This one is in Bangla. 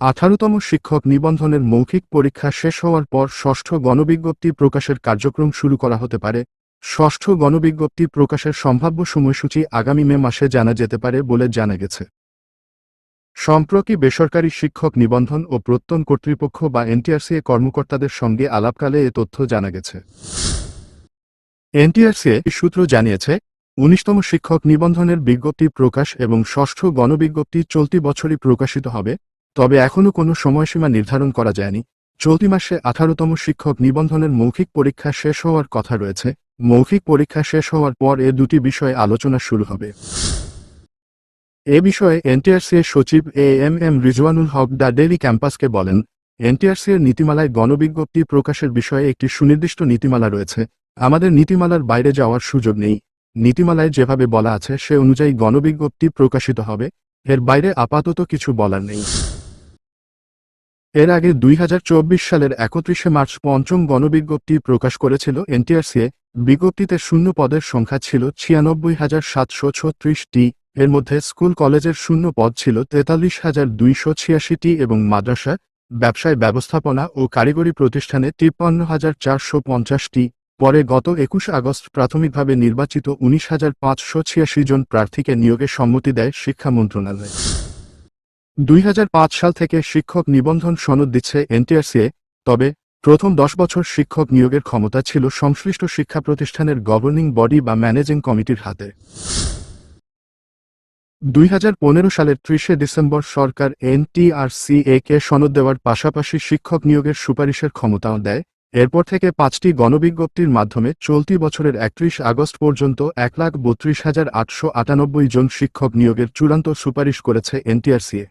আঠারোতম শিক্ষক নিবন্ধনের মৌখিক পরীক্ষা শেষ হওয়ার পর ষষ্ঠ গণবিজ্ঞপ্তি প্রকাশের কার্যক্রম শুরু করা হতে পারে। ষষ্ঠ গণবিজ্ঞপ্তি প্রকাশের সম্ভাব্য সময়সূচি আগামী মে মাসে জানা যেতে পারে বলে জানা গেছে। সম্প্রতি বেসরকারি শিক্ষক নিবন্ধন ও প্রত্যন কর্তৃপক্ষ বা এনটিআরসিএ কর্মকর্তাদের সঙ্গে আলাপকালে এ তথ্য জানা গেছে। এনটিআরসিএ সূত্র জানিয়েছে, উনিশতম শিক্ষক নিবন্ধনের বিজ্ঞপ্তি প্রকাশ এবং ষষ্ঠ গণবিজ্ঞপ্তি চলতি বছরই প্রকাশিত হবে। তবে এখনও কোনো সময়সীমা নির্ধারণ করা যায়নি। চলতি মাসে আঠারোতম শিক্ষক নিবন্ধনের মৌখিক পরীক্ষা শেষ হওয়ার কথা রয়েছে। মৌখিক পরীক্ষা শেষ হওয়ার পর এ দুটি বিষয়ে আলোচনা শুরু হবে। এ বিষয়ে এনটিআরসি এর সচিব A M M Rizwanul Haque the Daily ক্যাম্পাসকে বলেন এনটিআরসি এর নীতিমালায় গণবিজ্ঞপ্তি প্রকাশের বিষয়ে একটি সুনির্দিষ্ট নীতিমালা রয়েছে। আমাদের নীতিমালার বাইরে যাওয়ার সুযোগ নেই। নীতিমালায় যেভাবে বলা আছে সে অনুযায়ী গণবিজ্ঞপ্তি প্রকাশিত হবে। এর বাইরে আপাতত কিছু বলার নেই। এর আগে দুই হাজার চব্বিশ সালের একত্রিশে মার্চ পঞ্চম গণবিজ্ঞপ্তি প্রকাশ করেছিল এনটিআরসিএ। বিজ্ঞপ্তিতে শূন্য পদের সংখ্যা ছিল ছিয়ানব্বই হাজার সাতশো ছত্রিশটি। এর মধ্যে স্কুল কলেজের শূন্য পদ ছিল তেতাল্লিশ হাজার দুইশো ছিয়াশিটি এবং মাদ্রাসা, ব্যবসায় ব্যবস্থাপনা ও কারিগরি প্রতিষ্ঠানে তিপ্পান্ন হাজার চারশো পঞ্চাশটি। পরে গত একুশ আগস্ট প্রাথমিকভাবে নির্বাচিত উনিশ হাজার পাঁচশো ছিয়াশি জন প্রার্থীকে নিয়োগে সম্মতি দেয় শিক্ষা মন্ত্রণালয়। দুই হাজার পাঁচ সাল থেকে শিক্ষক নিবন্ধন সনদ দিচ্ছে এনটিআরসিএ, তবে প্রথম দশ বছর শিক্ষক নিয়োগের ক্ষমতা ছিল সংশ্লিষ্ট শিক্ষা প্রতিষ্ঠানের গভর্নিং বডি বা ম্যানেজিং কমিটির হাতে। দুই হাজার পনেরো সালের ত্রিশে ডিসেম্বর সরকার এনটিআরসিএ কে সনদ দেওয়ার পাশাপাশি শিক্ষক নিয়োগের সুপারিশের ক্ষমতাও দেয়। এরপর থেকে পাঁচটি গণবিজ্ঞপ্তির মাধ্যমে চলতি বছরের একত্রিশ আগস্ট পর্যন্ত এক লাখ বত্রিশ হাজার আটশো আটানব্বই জন শিক্ষক নিয়োগের চূড়ান্ত সুপারিশ করেছে এনটিআরসিএ।